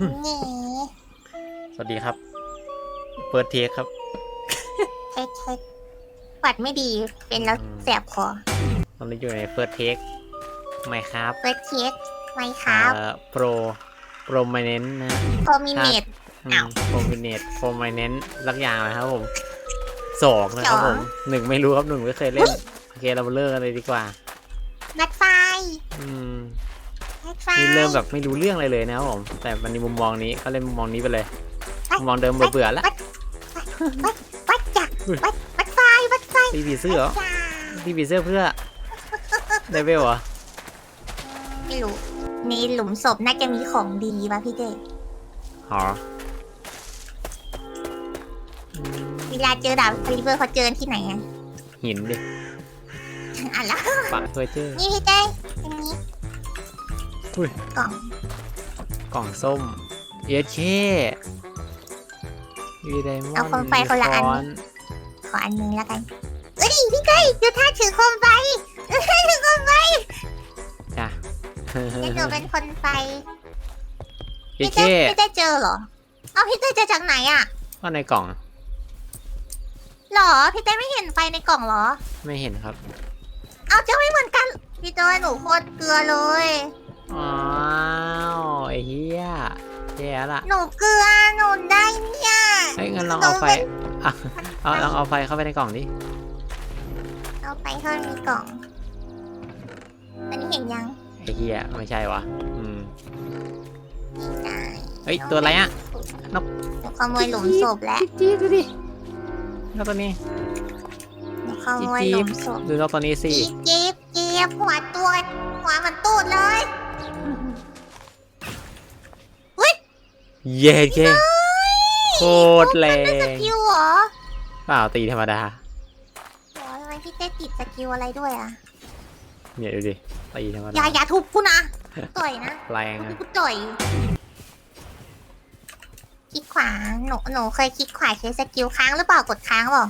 นี่สวัสดีครับ เปิดเทคครับเช็คเช็คปัดไม่ดี เป็นแล้วอืมแสบคอตอนนี้อยู่ในเปิดเทคไม่ครับเฟิร์สเช็คไหมครับโปรโปรมเนนนะโปรมิเนตอ้าวโปรมิเนตโปรมเนนลักอย่างนะครับผมสองนะครับสองผมหนึ่งไม่รู้ครับหนึ่งไม่เคยเล่น โอเคเรามาเลิกกันเลยดีกว่าแม็กไฟ อืม แม็กไฟนี่เริ่มแบบไม่รู้เรื่องอะไรเลยนะครับผม แต่มันในมุมมองนี้ก็เล่นมุมมองนี้ไปเลยมุมมองเดิมเบื่อๆแล้ววัดวัดจักอุ้ยวัดวัดไฟวัดไฟตีผีเสื้อเหรอจ้าตีผีเสื้อเพื่อได้เวลเหรอไม่รู้ในหลุมศพน่าจะมีของดีป่ะพี่เจหออืมเวลาเจอดาบคาลิเบอร์เขาเจอที่ไหนอะหินดิอะแล้วปะตัวเจอนี่พี่เจ อันนี้อุ้ย กล่องกล่องส้มเอเคมีไดมอนด์เอาโคมไฟคนละอันมีค้ขออันนึงแล้วกันเอ้ยพี่เจดูท่าถือโคมไฟเอ้ยถือโคมไฟจ้ะเดี๋ยวหนูเป็นคนไฟเอพี่เคเต้พี่เต้เจอเหรอเอาพี่เต้เจอจากไหนอะก็ในกล่องหรอพี่เต้ไม่เห็นไฟในกล่องเหรอ ไม่เห็นครับ เอาเจอไม่เหมือนกันพี่เต้หนูโคตรเกลือเลย อ้าวไอ้เหี้ยแย่ละหนูเกลือหนูได้เนี่ยเฮ้ยงั้นลองเอาไฟอะเอาลองเอาไฟเข้าไปในกล่องดิเอาไปเท่าในกล่อง อันนี้เห็นยังไอ้เหี้ยไม่ใช่วะอืมไม่ได้เฮ้ยตัวอะไรอะนกหนูขโมยหลุมศพแล้วจี๊ดดูดินกตัวนี้หนูขโมยหลุมศพดูนกตัวนี้สิจี๊บจี๊บจี๊บหัวตัวหัวมัน เลยเย้เคโคตรแรมันเป็นสงกิลเหรอเปล่าตีธรรมดาโอ้ยทำไมพี่เต้ติดสกิลอะไรด้วยอะเนี่ยดูดิตีธรรมอย่าดาอย่าทุบกูนะ ต่อยนะแรงทุบอะกูต่อยคลิกขวาหนูหนูเคยคลิกขวาใช้สกิลค้างหรือเปล่ากดค้างเปล่า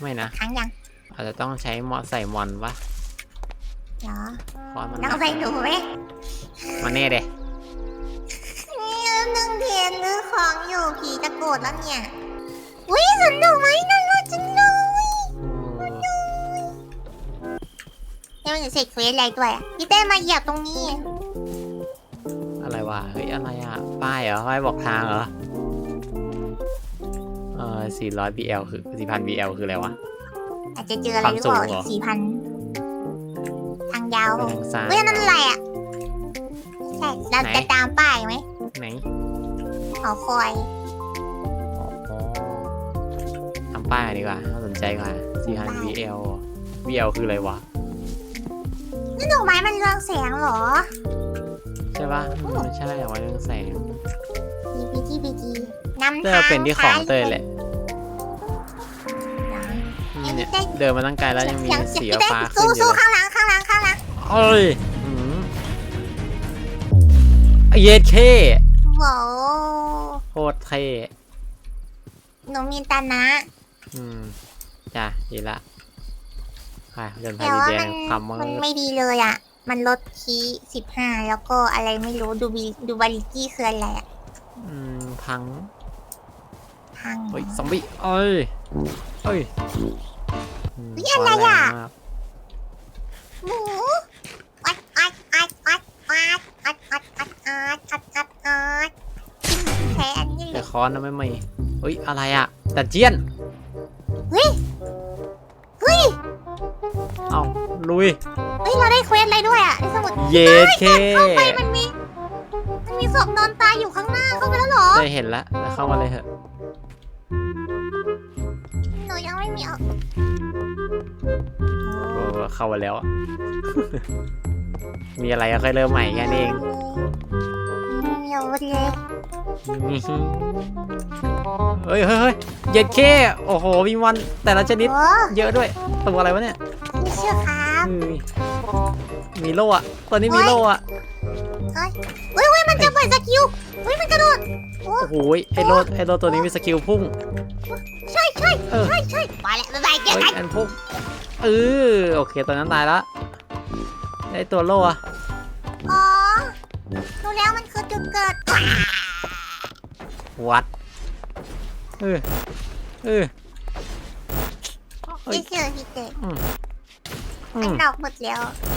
ไม่นะ ค้างยังอาจจะต้องใช้มอใส่มอนวะเหรอเพราะมัน น้องไปหนูไหมมาแน่เด้นี่นึงเทียนหรื อของอยู่ผีจะโกรธแล้วเนี่ยอุ้ยสนุกไหมน่ารักจังเลยยังไม่เสร็จเควสอะไรด้วยอะพี่เต้มาเหยียบตรงนี้ อะไรวะ เฮ้ย อะไรอะ ป้ายเหรอป้ายบอกทางเหรอ เออ400 BL คือ4,000 BL คืออะไรวะ อาจจะเจออะไรหรือเปล่าความสูงเหรอ สี่พันทางยาวไปทางซ้ายเฮ้ยนั่นอะไรอะใช่เราไหนจะตามป้ายไหมไหน หอคอยอ๋อทำป้ายดีกว่าน่าสนใจกว่า4,000 BL BL คืออะไรวะ นี่ดอกไม้มันเรืองแสงเหรอใช่ปะอืมใช่เอาไว้เรื่องแสงบีบีจีบีจีนำเต้ทางเป็นที่ของเต้ยแหละนะอืมเนี่ยเดินมาตั้งไกลแล้วยังมีเสียงสีเสียงพี่ฟ้าเต้ขึ้นสู้อยู่สู้เลยข้างหลังข้างหลังข้างหลังเอ้ยอืมเย็ดเคโว้โค ตรเท่หนูมีตานะ อืมจ้ะดีละค่ะเดินพาแต่ดีว่าแดมังนความมืมันดไม่ดีเลยอะ มันลดคีสิบห้าแล้วก็อะไรไม่รู้ดูบีดูบาริกี้คืออะไรอะอืมพังพัง เฮ้ยซอมบี้เอ้ยเอ้ยมเฮ้ยอะไรอะแรงมากหมู คอนนะไม่ไม่เฮ้ยอะไรอะแต่เจียนเฮ้ยเฮ้ยเอ้าลุยเฮ้ยเราได้เควสอะไรด้วยอะในสมุดเย็ดเคเข้าไปมันมีมันมีศพนอนตายอยู่ข้างหน้าเข้าไปแล้วเหรอได้เห็นแล้วแล้วเข้ามาเลยเถอะหนูยังไม่มีเอาโอ้เข้ามาแล้วอะมีอะไรก็ค่อยเริ่มใหม่แค่นั้นเอง เดี๋ยวเลยนี่เฮ้ยเฮ้ยเฮ้ยเย็ดเคโอ้โห มีมันแต่ละชนิด โอ้เยอะด้วย ตัวอะไรวะเนี่ยม่เชื่อครับอืมมีโล่อะตัวนี้มีโล่อะเฮ้ยเฮ้ยเฮ้ยมันจะปล่อยสกิลเฮ้ยมันกระโดดโอ้โอ้โหไอโล่ไอโล่ตัวนี้มีสกิลพุ่ง ใช่ใช่เออ ใช่ใช่ไปแล้วบ๊ายบายเจอเฮ้ยกันอันพุ่งเออโอเคตัวนั้นตายล้วไอตัวโล่อะอ๋อรู้แล้วมัน จุดเกิดว้าวัดเออเออเอ้ยพี่เชื่อพี่เต๋อืมอืมันม ดอกหมดแล้วอ